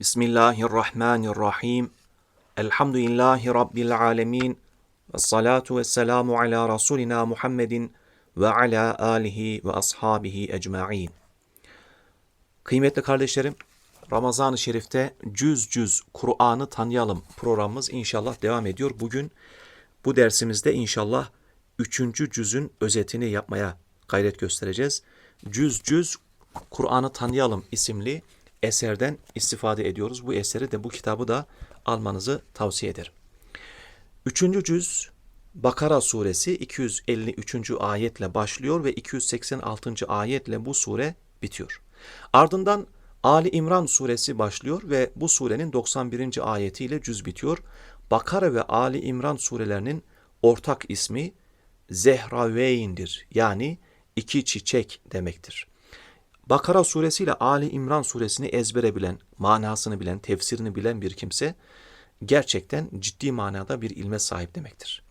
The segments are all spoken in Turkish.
Bismillahirrahmanirrahim. Elhamdülillahi Rabbil alemin. Ve salatu ve selamu ala Resulina Muhammedin ve ala alihi ve ashabihi ecma'in. Kıymetli kardeşlerim, Ramazan-ı Şerif'te cüz cüz Kur'an'ı tanıyalım programımız inşallah devam ediyor. Bugün bu dersimizde inşallah üçüncü cüzün özetini yapmaya gayret göstereceğiz. Cüz cüz Kur'an'ı tanıyalım isimli eserden istifade ediyoruz. Bu eseri de bu kitabı da almanızı tavsiye ederim. Üçüncü cüz Bakara suresi 253. ayetle başlıyor ve 286. ayetle bu sure bitiyor. Ardından Ali İmran suresi başlıyor ve bu surenin 91. ayetiyle cüz bitiyor. Bakara ve Ali İmran surelerinin ortak ismi Zehraveyn'dir. Yani iki çiçek demektir. Bakara suresi ile Ali İmran suresini ezbere bilen, manasını bilen, tefsirini bilen bir kimse gerçekten ciddi manada bir ilme sahip demektir.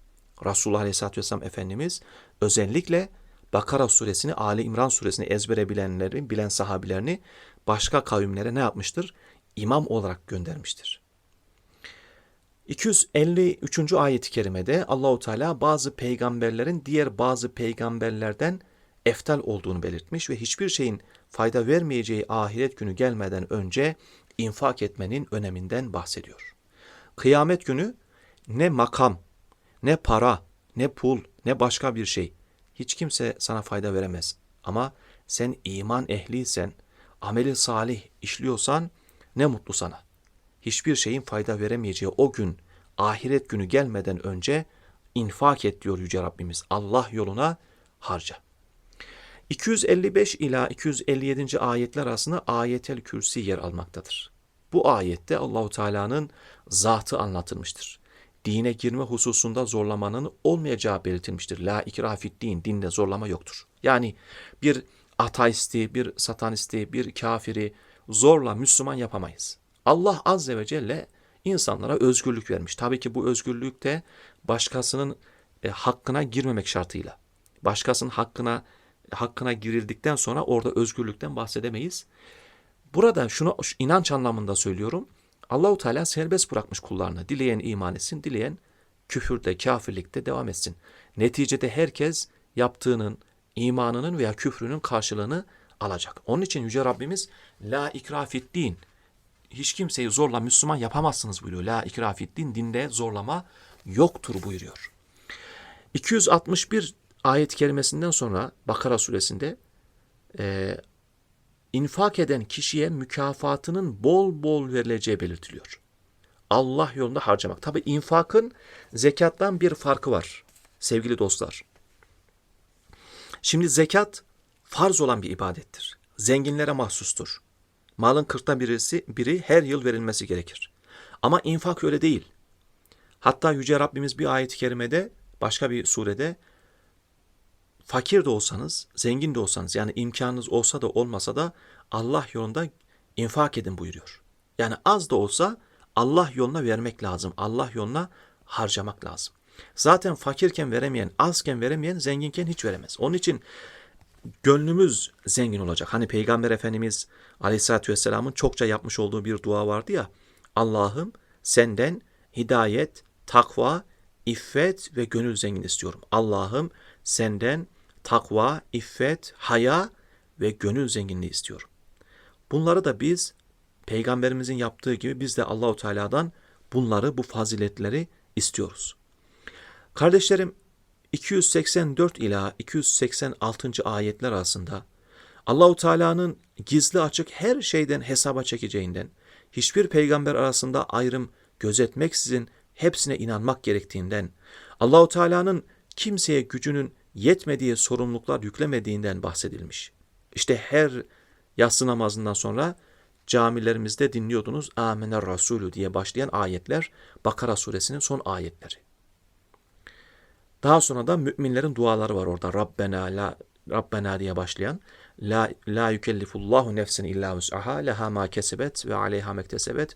Resulullah Aleyhisselatü Vesselam Efendimiz özellikle Bakara suresini, Ali İmran suresini ezbere bilenleri, bilen sahabilerini başka kavimlere ne yapmıştır? İmam olarak göndermiştir. 253. ayet-i kerimede Allahu Teala bazı peygamberlerin diğer bazı peygamberlerden eftal olduğunu belirtmiş ve hiçbir şeyin fayda vermeyeceği ahiret günü gelmeden önce infak etmenin öneminden bahsediyor. Kıyamet günü ne makam, ne para, ne pul, ne başka bir şey hiç kimse sana fayda veremez. Ama sen iman ehliysen, ameli salih işliyorsan ne mutlu sana. Hiçbir şeyin fayda veremeyeceği o gün, ahiret günü gelmeden önce infak et diyor Yüce Rabbimiz. Allah yoluna harca. 255 ila 257. ayetler arasında ayetel kürsi yer almaktadır. Bu ayette Allahu Teala'nın zatı anlatılmıştır. Dine girme hususunda zorlamanın olmayacağı belirtilmiştir. La ikrafit din, dinde zorlama yoktur. Yani bir ateisti, bir satanisti, bir kafiri zorla Müslüman yapamayız. Allah azze ve celle insanlara özgürlük vermiş. Tabii ki bu özgürlük de başkasının e, hakkına girmemek şartıyla. Başkasının hakkına hakkına girildikten sonra orada özgürlükten bahsedemeyiz. Burada şunu inanç anlamında söylüyorum. Allahu Teala serbest bırakmış kullarını. Dileyen iman etsin, dileyen küfürde, kafirlikte devam etsin. Neticede herkes yaptığının, imanının veya küfrünün karşılığını alacak. Onun için Yüce Rabbimiz La ikrafit din. Hiç kimseyi zorla Müslüman yapamazsınız buyuruyor. La ikrafit din. Dinde zorlama yoktur buyuruyor. 261 ayet kelimesinden sonra Bakara suresinde e, infak eden kişiye mükafatının bol bol verileceği belirtiliyor. Allah yolunda harcamak. Tabi infakın zekattan bir farkı var sevgili dostlar. Şimdi zekat farz olan bir ibadettir. Zenginlere mahsustur. Malın kırkta birisi, biri her yıl verilmesi gerekir. Ama infak öyle değil. Hatta Yüce Rabbimiz bir ayet-i kerimede, başka bir surede fakir de olsanız, zengin de olsanız yani imkanınız olsa da olmasa da Allah yolunda infak edin buyuruyor. Yani az da olsa Allah yoluna vermek lazım. Allah yoluna harcamak lazım. Zaten fakirken veremeyen, azken veremeyen, zenginken hiç veremez. Onun için gönlümüz zengin olacak. Hani Peygamber Efendimiz Aleyhisselatü Vesselam'ın çokça yapmış olduğu bir dua vardı ya. Allah'ım senden hidayet, takva, iffet ve gönül zengin istiyorum. Allah'ım senden takva, iffet, haya ve gönül zenginliği istiyorum. Bunları da biz peygamberimizin yaptığı gibi biz de Allahu Teala'dan bunları, bu faziletleri istiyoruz. Kardeşlerim 284 ila 286. ayetler arasında Allahu Teala'nın gizli açık her şeyden hesaba çekeceğinden, hiçbir peygamber arasında ayrım gözetmeksizin hepsine inanmak gerektiğinden, Allahu Teala'nın kimseye gücünün yetmediği sorumluluklar yüklemediğinden bahsedilmiş. İşte her yatsı namazından sonra camilerimizde dinliyordunuz Amener Rasulü diye başlayan ayetler Bakara suresinin son ayetleri. Daha sonra da müminlerin duaları var orada. Rabbena la Rabbena diye başlayan la la yükellifullahu nefsen illa vus'aha leha ma kesebet ve aleyha mektesebet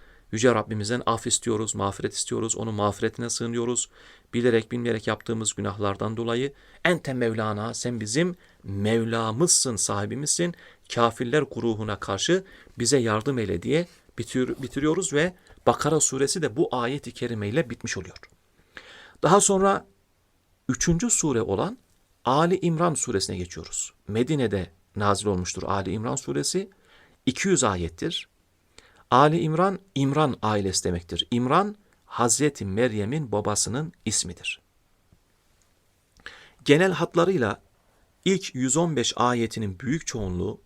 Yüce Rabbimizden af istiyoruz, mağfiret istiyoruz, onun mağfiretine sığınıyoruz. Bilerek bilmeyerek yaptığımız günahlardan dolayı ente Mevlana sen bizim Mevlamızsın, sahibimizsin. Kafirler guruhuna karşı bize yardım eyle diye bitir, bitiriyoruz ve Bakara suresi de bu ayet-i kerimeyle bitmiş oluyor. Daha sonra üçüncü sure olan Ali İmran suresine geçiyoruz. Medine'de nazil olmuştur Ali İmran suresi. 200 ayettir. Ali İmran, İmran ailesi demektir. İmran, Hazreti Meryem'in babasının ismidir. Genel hatlarıyla ilk 115 ayetinin büyük çoğunluğu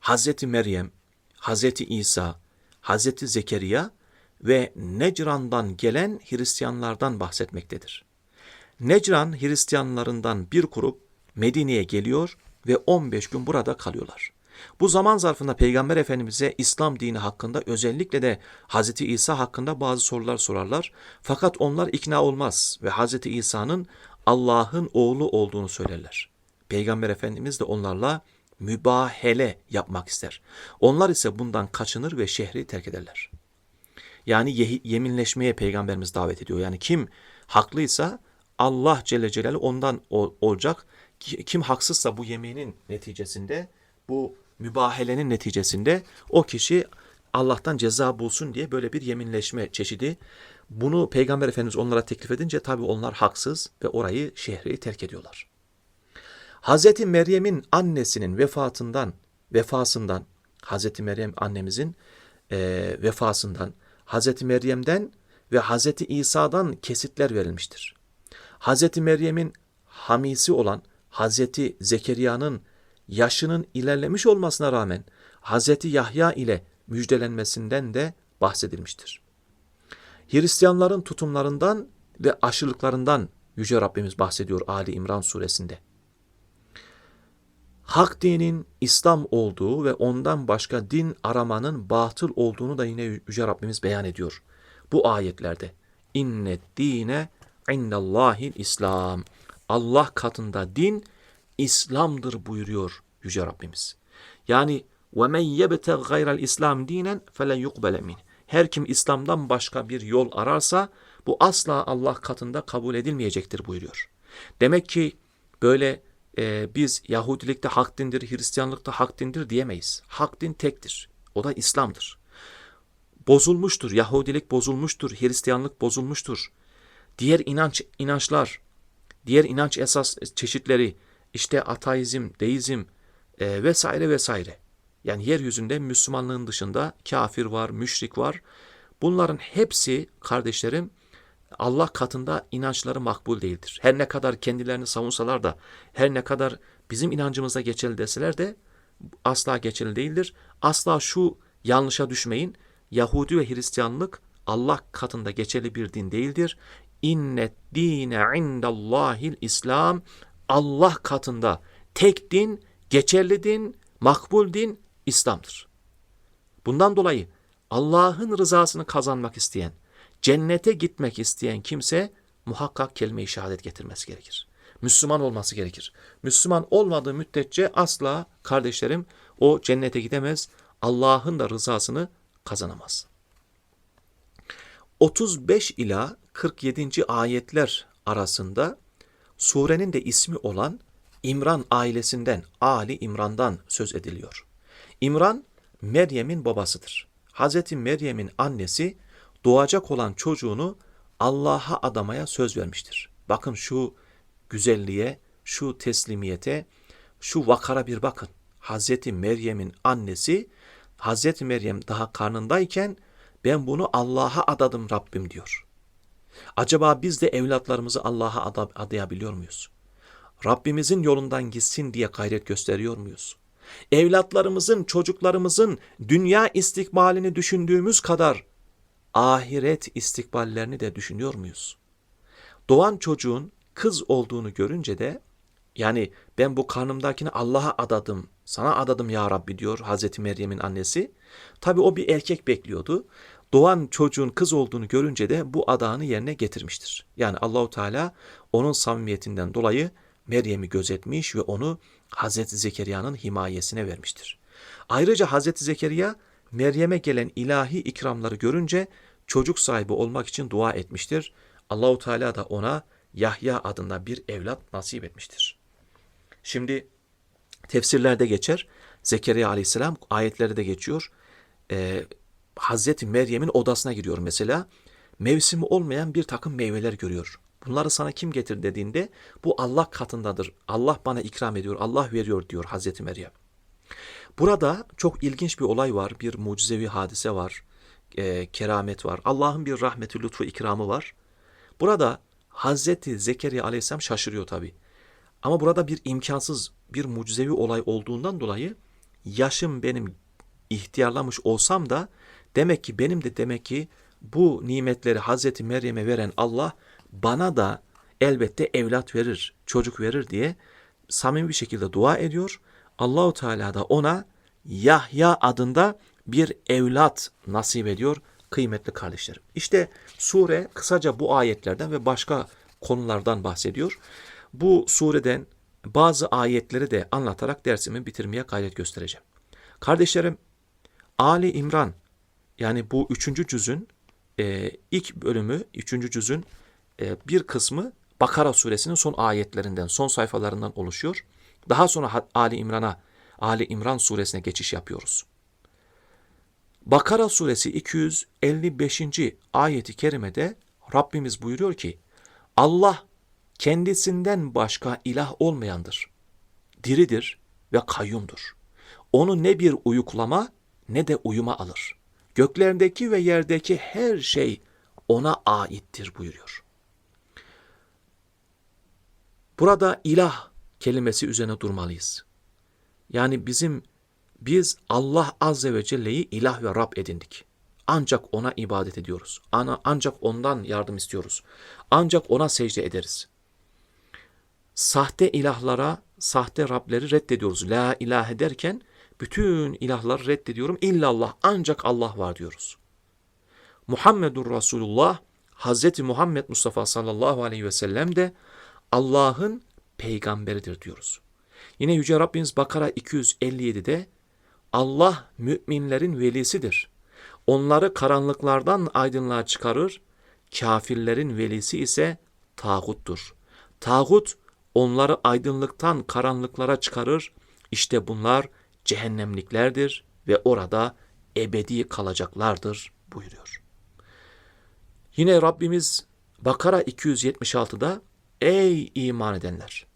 Hazreti Meryem, Hazreti İsa, Hazreti Zekeriya ve Necran'dan gelen Hristiyanlardan bahsetmektedir. Necran Hristiyanlarından bir grup Medine'ye geliyor ve 15 gün burada kalıyorlar. Bu zaman zarfında Peygamber Efendimiz'e İslam dini hakkında özellikle de Hz. İsa hakkında bazı sorular sorarlar. Fakat onlar ikna olmaz ve Hz. İsa'nın Allah'ın oğlu olduğunu söylerler. Peygamber Efendimiz de onlarla mübahele yapmak ister. Onlar ise bundan kaçınır ve şehri terk ederler. Yani yeminleşmeye Peygamberimiz davet ediyor. Yani kim haklıysa Allah Celle Celaluhu ondan olacak. Kim haksızsa bu yeminin neticesinde bu mübahelenin neticesinde o kişi Allah'tan ceza bulsun diye böyle bir yeminleşme çeşidi. Bunu Peygamber Efendimiz onlara teklif edince tabi onlar haksız ve orayı şehri terk ediyorlar. Hazreti Meryem'in annesinin vefatından, vefasından, Hazreti Meryem annemizin e, vefasından, Hazreti Meryem'den ve Hazreti İsa'dan kesitler verilmiştir. Hazreti Meryem'in hamisi olan Hazreti Zekeriya'nın yaşının ilerlemiş olmasına rağmen Hazreti Yahya ile müjdelenmesinden de bahsedilmiştir. Hristiyanların tutumlarından ve aşırılıklarından Yüce Rabbimiz bahsediyor Ali İmran suresinde. Hak dinin İslam olduğu ve ondan başka din aramanın batıl olduğunu da yine Yüce Rabbimiz beyan ediyor. Bu ayetlerde. İnnet dine indallahil İslam. Allah katında din İslam'dır buyuruyor Yüce Rabbimiz. Yani وَمَنْ يَبْتَغْ غَيْرَ الْاِسْلَامِ دِينًا فَلَنْ يُقْبَلَ مِنْ Her kim İslam'dan başka bir yol ararsa bu asla Allah katında kabul edilmeyecektir buyuruyor. Demek ki böyle e, biz Yahudilikte hak dindir, Hristiyanlıkta hak dindir diyemeyiz. Hak din tektir. O da İslam'dır. Bozulmuştur. Yahudilik bozulmuştur. Hristiyanlık bozulmuştur. Diğer inanç inançlar, diğer inanç esas çeşitleri işte ateizm, deizm e, vesaire vesaire. Yani yeryüzünde Müslümanlığın dışında kafir var, müşrik var. Bunların hepsi kardeşlerim Allah katında inançları makbul değildir. Her ne kadar kendilerini savunsalar da, her ne kadar bizim inancımıza geçerli deseler de asla geçerli değildir. Asla şu yanlışa düşmeyin. Yahudi ve Hristiyanlık Allah katında geçerli bir din değildir. İnnet dine indallahil İslam. Allah katında tek din, geçerli din, makbul din İslam'dır. Bundan dolayı Allah'ın rızasını kazanmak isteyen, cennete gitmek isteyen kimse muhakkak kelime-i şehadet getirmesi gerekir. Müslüman olması gerekir. Müslüman olmadığı müddetçe asla kardeşlerim o cennete gidemez, Allah'ın da rızasını kazanamaz. 35 ila 47. ayetler arasında surenin de ismi olan İmran ailesinden, Ali İmran'dan söz ediliyor. İmran, Meryem'in babasıdır. Hazreti Meryem'in annesi doğacak olan çocuğunu Allah'a adamaya söz vermiştir. Bakın şu güzelliğe, şu teslimiyete, şu vakara bir bakın. Hazreti Meryem'in annesi, Hazreti Meryem daha karnındayken ben bunu Allah'a adadım Rabbim diyor. Acaba biz de evlatlarımızı Allah'a adayabiliyor muyuz? Rabbimizin yolundan gitsin diye gayret gösteriyor muyuz? Evlatlarımızın, çocuklarımızın dünya istikbalini düşündüğümüz kadar ahiret istikballerini de düşünüyor muyuz? Doğan çocuğun kız olduğunu görünce de yani ben bu karnımdakini Allah'a adadım, sana adadım ya Rabbi diyor Hazreti Meryem'in annesi. Tabi o bir erkek bekliyordu doğan çocuğun kız olduğunu görünce de bu adağını yerine getirmiştir. Yani Allahu Teala onun samimiyetinden dolayı Meryem'i gözetmiş ve onu Hazreti Zekeriya'nın himayesine vermiştir. Ayrıca Hazreti Zekeriya Meryem'e gelen ilahi ikramları görünce çocuk sahibi olmak için dua etmiştir. Allahu Teala da ona Yahya adında bir evlat nasip etmiştir. Şimdi tefsirlerde geçer. Zekeriya aleyhisselam ayetlerde de geçiyor. Ee, Hazreti Meryem'in odasına giriyor mesela. Mevsimi olmayan bir takım meyveler görüyor. Bunları sana kim getir dediğinde bu Allah katındadır. Allah bana ikram ediyor, Allah veriyor diyor Hazreti Meryem. Burada çok ilginç bir olay var, bir mucizevi hadise var, e, keramet var. Allah'ın bir rahmeti, lütfu, ikramı var. Burada Hazreti Zekeriya aleyhisselam şaşırıyor tabi. Ama burada bir imkansız, bir mucizevi olay olduğundan dolayı yaşım benim ihtiyarlamış olsam da demek ki benim de demek ki bu nimetleri Hazreti Meryem'e veren Allah bana da elbette evlat verir, çocuk verir diye samimi bir şekilde dua ediyor. Allahu Teala da ona Yahya adında bir evlat nasip ediyor kıymetli kardeşlerim. İşte sure kısaca bu ayetlerden ve başka konulardan bahsediyor. Bu sureden bazı ayetleri de anlatarak dersimi bitirmeye gayret göstereceğim. Kardeşlerim Ali İmran yani bu üçüncü cüzün e, ilk bölümü, üçüncü cüzün e, bir kısmı Bakara suresinin son ayetlerinden, son sayfalarından oluşuyor. Daha sonra Ali İmran'a, Ali İmran suresine geçiş yapıyoruz. Bakara suresi 255. ayeti kerimede Rabbimiz buyuruyor ki Allah kendisinden başka ilah olmayandır. Diridir ve kayyumdur. Onu ne bir uyuklama ne de uyuma alır. Göklerdeki ve yerdeki her şey ona aittir buyuruyor. Burada ilah kelimesi üzerine durmalıyız. Yani bizim biz Allah Azze ve Celle'yi ilah ve Rab edindik. Ancak ona ibadet ediyoruz. Ana, ancak ondan yardım istiyoruz. Ancak ona secde ederiz. Sahte ilahlara, sahte Rableri reddediyoruz. La ilahe derken bütün ilahları reddediyorum. İllallah ancak Allah var diyoruz. Muhammedur Resulullah Hazreti Muhammed Mustafa sallallahu aleyhi ve sellem de Allah'ın peygamberidir diyoruz. Yine Yüce Rabbimiz Bakara 257'de Allah müminlerin velisidir. Onları karanlıklardan aydınlığa çıkarır. Kafirlerin velisi ise tağuttur. Tağut onları aydınlıktan karanlıklara çıkarır. İşte bunlar cehennemliklerdir ve orada ebedi kalacaklardır buyuruyor. Yine Rabbimiz Bakara 276'da Ey iman edenler!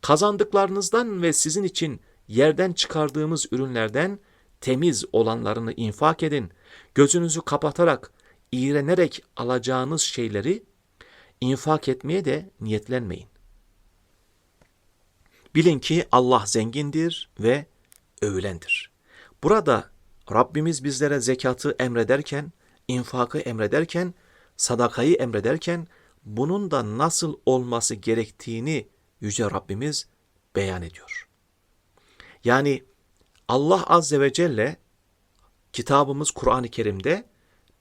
Kazandıklarınızdan ve sizin için yerden çıkardığımız ürünlerden temiz olanlarını infak edin. Gözünüzü kapatarak, iğrenerek alacağınız şeyleri infak etmeye de niyetlenmeyin. Bilin ki Allah zengindir ve övülendir. Burada Rabbimiz bizlere zekatı emrederken, infakı emrederken, sadakayı emrederken bunun da nasıl olması gerektiğini Yüce Rabbimiz beyan ediyor. Yani Allah Azze ve Celle kitabımız Kur'an-ı Kerim'de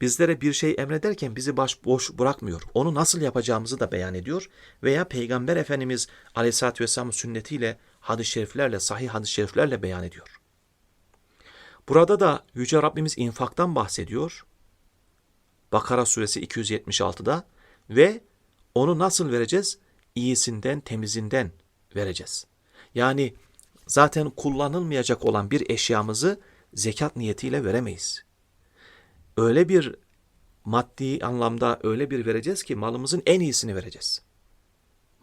bizlere bir şey emrederken bizi baş boş bırakmıyor. Onu nasıl yapacağımızı da beyan ediyor. Veya Peygamber Efendimiz Aleyhisselatü Vesselam'ın sünnetiyle, hadis-i şeriflerle, sahih hadis-i şeriflerle beyan ediyor. Burada da Yüce Rabbimiz infaktan bahsediyor. Bakara suresi 276'da ve onu nasıl vereceğiz? İyisinden, temizinden vereceğiz. Yani zaten kullanılmayacak olan bir eşyamızı zekat niyetiyle veremeyiz. Öyle bir maddi anlamda öyle bir vereceğiz ki malımızın en iyisini vereceğiz.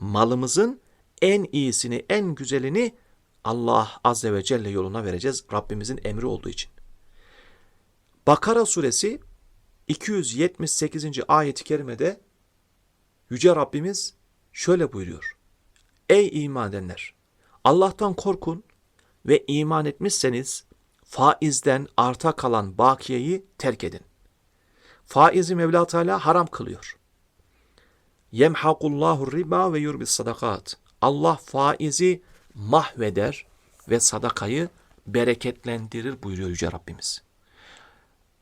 Malımızın en iyisini, en güzelini Allah Azze ve Celle yoluna vereceğiz Rabbimizin emri olduğu için. Bakara suresi 278. ayet-i kerimede Yüce Rabbimiz şöyle buyuruyor. Ey iman edenler! Allah'tan korkun ve iman etmişseniz faizden arta kalan bakiyeyi terk edin. Faizi Mevla Teala haram kılıyor. Yemhakullahu riba ve yurbis sadakat. Allah faizi mahveder ve sadakayı bereketlendirir buyuruyor Yüce Rabbimiz.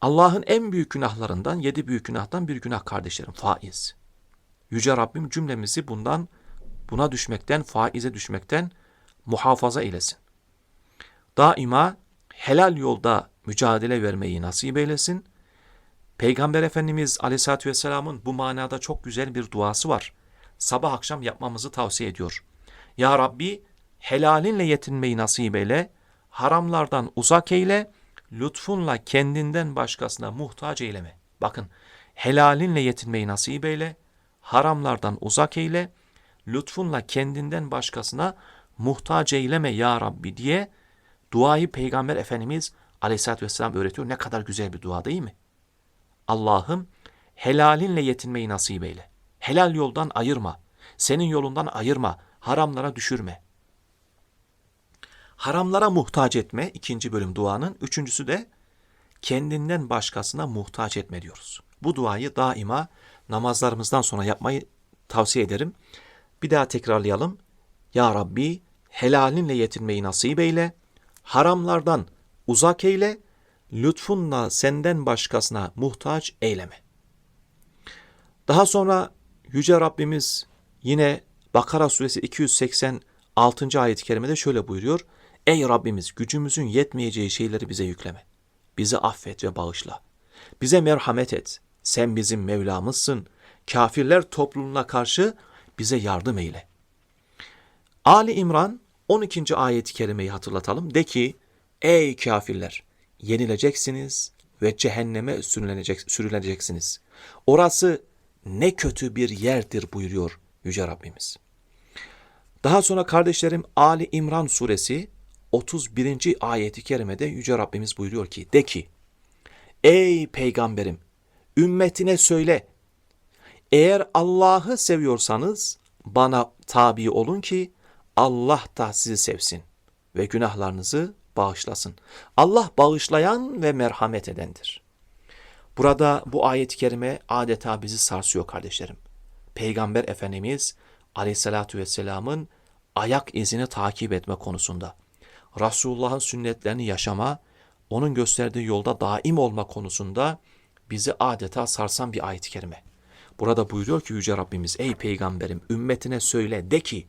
Allah'ın en büyük günahlarından, yedi büyük günahtan bir günah kardeşlerim, faiz. Yüce Rabbim cümlemizi bundan buna düşmekten, faize düşmekten muhafaza eylesin. Daima helal yolda mücadele vermeyi nasip eylesin. Peygamber Efendimiz Aleyhisselatü Vesselam'ın bu manada çok güzel bir duası var. Sabah akşam yapmamızı tavsiye ediyor. Ya Rabbi helalinle yetinmeyi nasip eyle, haramlardan uzak eyle, lütfunla kendinden başkasına muhtaç eyleme. Bakın helalinle yetinmeyi nasip eyle, haramlardan uzak eyle, lütfunla kendinden başkasına muhtaç eyleme ya Rabbi diye duayı Peygamber Efendimiz Aleyhisselatü Vesselam öğretiyor. Ne kadar güzel bir dua değil mi? Allah'ım helalinle yetinmeyi nasip eyle. Helal yoldan ayırma. Senin yolundan ayırma. Haramlara düşürme. Haramlara muhtaç etme ikinci bölüm duanın. Üçüncüsü de kendinden başkasına muhtaç etme diyoruz. Bu duayı daima namazlarımızdan sonra yapmayı tavsiye ederim. Bir daha tekrarlayalım. Ya Rabbi helalinle yetinmeyi nasip eyle. Haramlardan uzak eyle. Lütfunla senden başkasına muhtaç eyleme. Daha sonra Yüce Rabbimiz yine Bakara suresi 286. ayet-i kerimede şöyle buyuruyor. Ey Rabbimiz gücümüzün yetmeyeceği şeyleri bize yükleme. Bizi affet ve bağışla. Bize merhamet et. Sen bizim Mevlamızsın. Kafirler topluluğuna karşı bize yardım eyle. Ali İmran 12. ayet-i kerimeyi hatırlatalım. De ki, ey kafirler, yenileceksiniz ve cehenneme sürülecek, sürüleceksiniz. Orası ne kötü bir yerdir buyuruyor Yüce Rabbimiz. Daha sonra kardeşlerim Ali İmran suresi 31. ayeti kerimede Yüce Rabbimiz buyuruyor ki, de ki, ey peygamberim, ümmetine söyle, eğer Allah'ı seviyorsanız bana tabi olun ki Allah da sizi sevsin ve günahlarınızı bağışlasın. Allah bağışlayan ve merhamet edendir. Burada bu ayet-i kerime adeta bizi sarsıyor kardeşlerim. Peygamber Efendimiz Aleyhisselatü Vesselam'ın ayak izini takip etme konusunda, Resulullah'ın sünnetlerini yaşama, onun gösterdiği yolda daim olma konusunda bizi adeta sarsan bir ayet-i kerime. Burada buyuruyor ki Yüce Rabbimiz, ey peygamberim ümmetine söyle de ki,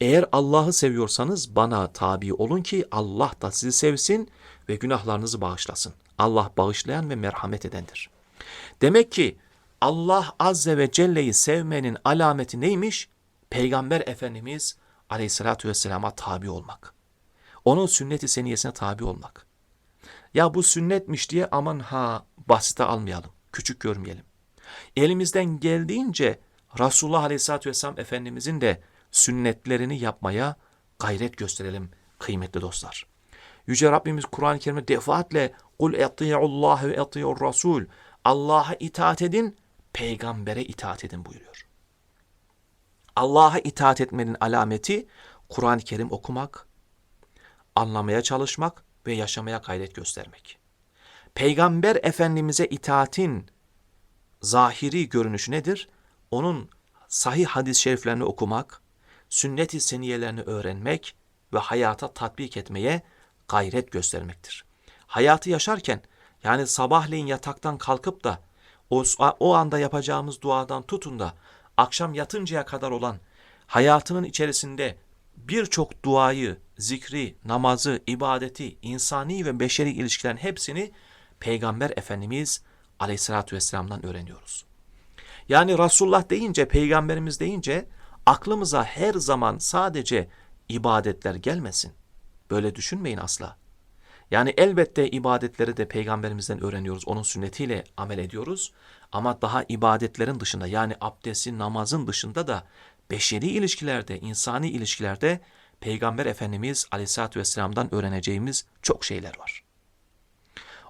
eğer Allah'ı seviyorsanız bana tabi olun ki Allah da sizi sevsin ve günahlarınızı bağışlasın. Allah bağışlayan ve merhamet edendir. Demek ki Allah Azze ve Celle'yi sevmenin alameti neymiş? Peygamber Efendimiz Aleyhisselatü Vesselam'a tabi olmak. Onun sünnet-i seniyesine tabi olmak. Ya bu sünnetmiş diye aman ha basite almayalım, küçük görmeyelim. Elimizden geldiğince Resulullah Aleyhisselatü Vesselam Efendimizin de sünnetlerini yapmaya gayret gösterelim kıymetli dostlar. Yüce Rabbimiz Kur'an-ı Kerim'de defaatle kul Allah ve eti'ur Rasul Allah'a itaat edin, peygambere itaat edin buyuruyor. Allah'a itaat etmenin alameti Kur'an-ı Kerim okumak, anlamaya çalışmak ve yaşamaya gayret göstermek. Peygamber Efendimiz'e itaatin zahiri görünüşü nedir? Onun sahih hadis-i şeriflerini okumak, sünnet-i seniyelerini öğrenmek ve hayata tatbik etmeye gayret göstermektir. Hayatı yaşarken yani sabahleyin yataktan kalkıp da o, o anda yapacağımız duadan tutun da akşam yatıncaya kadar olan hayatının içerisinde birçok duayı, zikri, namazı, ibadeti, insani ve beşeri ilişkilerin hepsini Peygamber Efendimiz Aleyhisselatü Vesselam'dan öğreniyoruz. Yani Resulullah deyince, Peygamberimiz deyince aklımıza her zaman sadece ibadetler gelmesin. Böyle düşünmeyin asla. Yani elbette ibadetleri de peygamberimizden öğreniyoruz. Onun sünnetiyle amel ediyoruz. Ama daha ibadetlerin dışında yani abdestin, namazın dışında da beşeri ilişkilerde, insani ilişkilerde Peygamber Efendimiz Aleyhisselatü Vesselam'dan öğreneceğimiz çok şeyler var.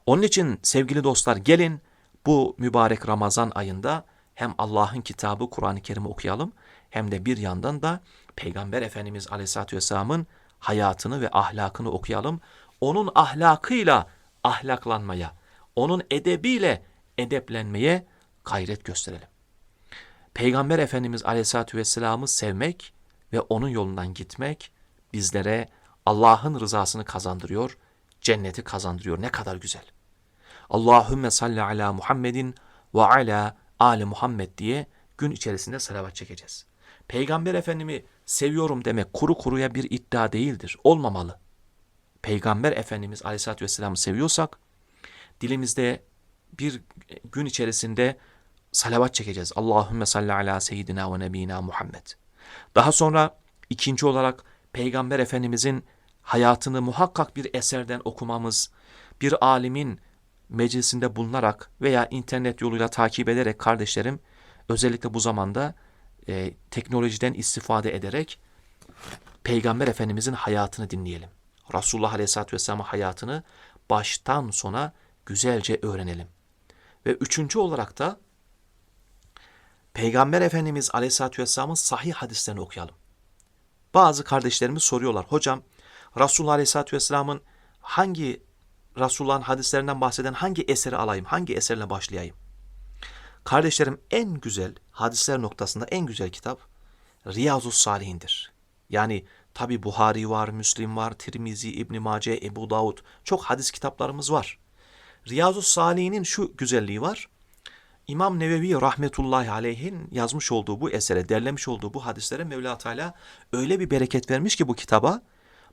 Onun için sevgili dostlar gelin bu mübarek Ramazan ayında hem Allah'ın kitabı Kur'an-ı Kerim'i okuyalım hem de bir yandan da Peygamber Efendimiz Aleyhisselatü Vesselam'ın hayatını ve ahlakını okuyalım. Onun ahlakıyla ahlaklanmaya, onun edebiyle edeplenmeye gayret gösterelim. Peygamber Efendimiz Aleyhisselatü Vesselam'ı sevmek ve onun yolundan gitmek bizlere Allah'ın rızasını kazandırıyor, cenneti kazandırıyor. Ne kadar güzel. Allahümme salli ala Muhammedin ve ala ali Muhammed diye gün içerisinde salavat çekeceğiz. Peygamber Efendimi seviyorum demek kuru kuruya bir iddia değildir. Olmamalı. Peygamber Efendimiz Aleyhisselatü Vesselam'ı seviyorsak dilimizde bir gün içerisinde salavat çekeceğiz. Allahümme salli ala seyyidina ve nebina Muhammed. Daha sonra ikinci olarak Peygamber Efendimizin hayatını muhakkak bir eserden okumamız, bir alimin meclisinde bulunarak veya internet yoluyla takip ederek kardeşlerim özellikle bu zamanda e, teknolojiden istifade ederek Peygamber Efendimizin hayatını dinleyelim. Resulullah Aleyhisselatü Vesselam'ın hayatını baştan sona güzelce öğrenelim. Ve üçüncü olarak da Peygamber Efendimiz Aleyhisselatü Vesselam'ın sahih hadislerini okuyalım. Bazı kardeşlerimiz soruyorlar. Hocam Resulullah Aleyhisselatü Vesselam'ın hangi Resulullah'ın hadislerinden bahseden hangi eseri alayım? Hangi eserle başlayayım? Kardeşlerim en güzel hadisler noktasında en güzel kitap Riyazu Salihin'dir. Yani tabi Buhari var, Müslim var, Tirmizi, İbn Mace, Ebu Davud çok hadis kitaplarımız var. Riyazu Salih'in şu güzelliği var. İmam Nevevi rahmetullahi aleyhin yazmış olduğu bu esere, derlemiş olduğu bu hadislere Mevla Teala öyle bir bereket vermiş ki bu kitaba.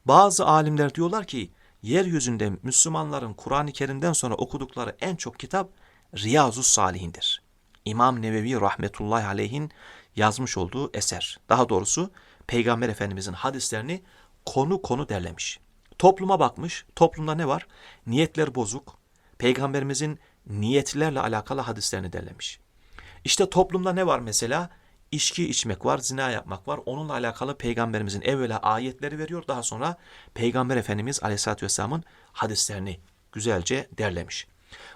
Bazı alimler diyorlar ki yeryüzünde Müslümanların Kur'an-ı Kerim'den sonra okudukları en çok kitap Riyazu Salihin'dir. İmam Nevevi rahmetullahi aleyhin yazmış olduğu eser. Daha doğrusu Peygamber Efendimizin hadislerini konu konu derlemiş. Topluma bakmış. Toplumda ne var? Niyetler bozuk. Peygamberimizin niyetlerle alakalı hadislerini derlemiş. İşte toplumda ne var mesela? İçki içmek var, zina yapmak var. Onunla alakalı peygamberimizin evvela ayetleri veriyor. Daha sonra peygamber efendimiz aleyhissalatü vesselamın hadislerini güzelce derlemiş.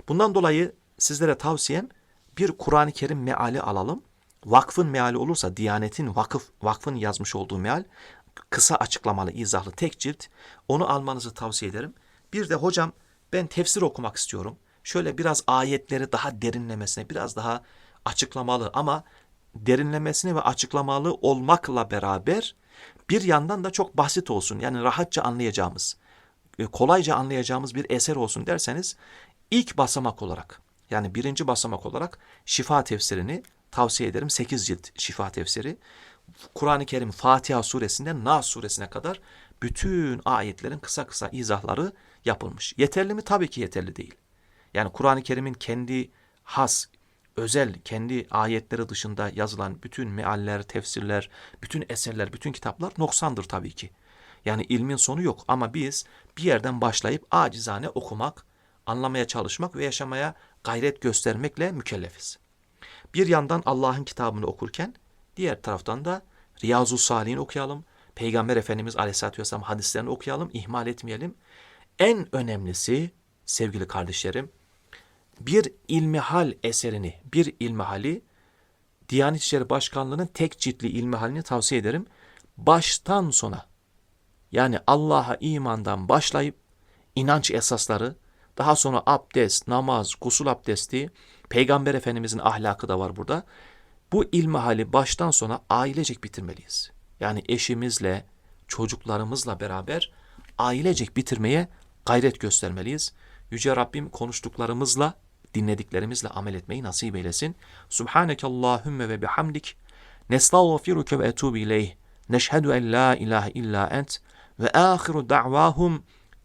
Bundan dolayı sizlere tavsiyem bir Kur'an-ı Kerim meali alalım. Vakfın meali olursa Diyanet'in vakıf vakfın yazmış olduğu meal kısa açıklamalı, izahlı tek cilt. Onu almanızı tavsiye ederim. Bir de hocam ben tefsir okumak istiyorum. Şöyle biraz ayetleri daha derinlemesine, biraz daha açıklamalı ama derinlemesine ve açıklamalı olmakla beraber bir yandan da çok basit olsun. Yani rahatça anlayacağımız, e, kolayca anlayacağımız bir eser olsun derseniz ilk basamak olarak yani birinci basamak olarak şifa tefsirini tavsiye ederim. 8 cilt şifa tefsiri. Kur'an-ı Kerim Fatiha suresinden Nas suresine kadar bütün ayetlerin kısa kısa izahları yapılmış. Yeterli mi? Tabii ki yeterli değil. Yani Kur'an-ı Kerim'in kendi has, özel, kendi ayetleri dışında yazılan bütün mealler, tefsirler, bütün eserler, bütün kitaplar noksandır tabii ki. Yani ilmin sonu yok ama biz bir yerden başlayıp acizane okumak, anlamaya çalışmak ve yaşamaya gayret göstermekle mükellefiz. Bir yandan Allah'ın kitabını okurken diğer taraftan da Riyazu Salih'in okuyalım. Peygamber Efendimiz Aleyhisselatü Vesselam hadislerini okuyalım, ihmal etmeyelim. En önemlisi sevgili kardeşlerim, bir ilmihal eserini, bir ilmihali Diyanet İşleri Başkanlığı'nın tek ciltli ilmihalini tavsiye ederim. Baştan sona yani Allah'a imandan başlayıp inanç esasları, daha sonra abdest, namaz, gusul abdesti, Peygamber Efendimizin ahlakı da var burada. Bu ilmihali baştan sona ailecek bitirmeliyiz. Yani eşimizle, çocuklarımızla beraber ailecek bitirmeye gayret göstermeliyiz. Yüce Rabbim konuştuklarımızla, dinlediklerimizle amel etmeyi nasip eylesin. Subhaneke Allahümme ve bihamdik. Nestağfiruke ve etubu ileyh. Neşhedü en la ilahe illa ent. Ve ahiru da'vahum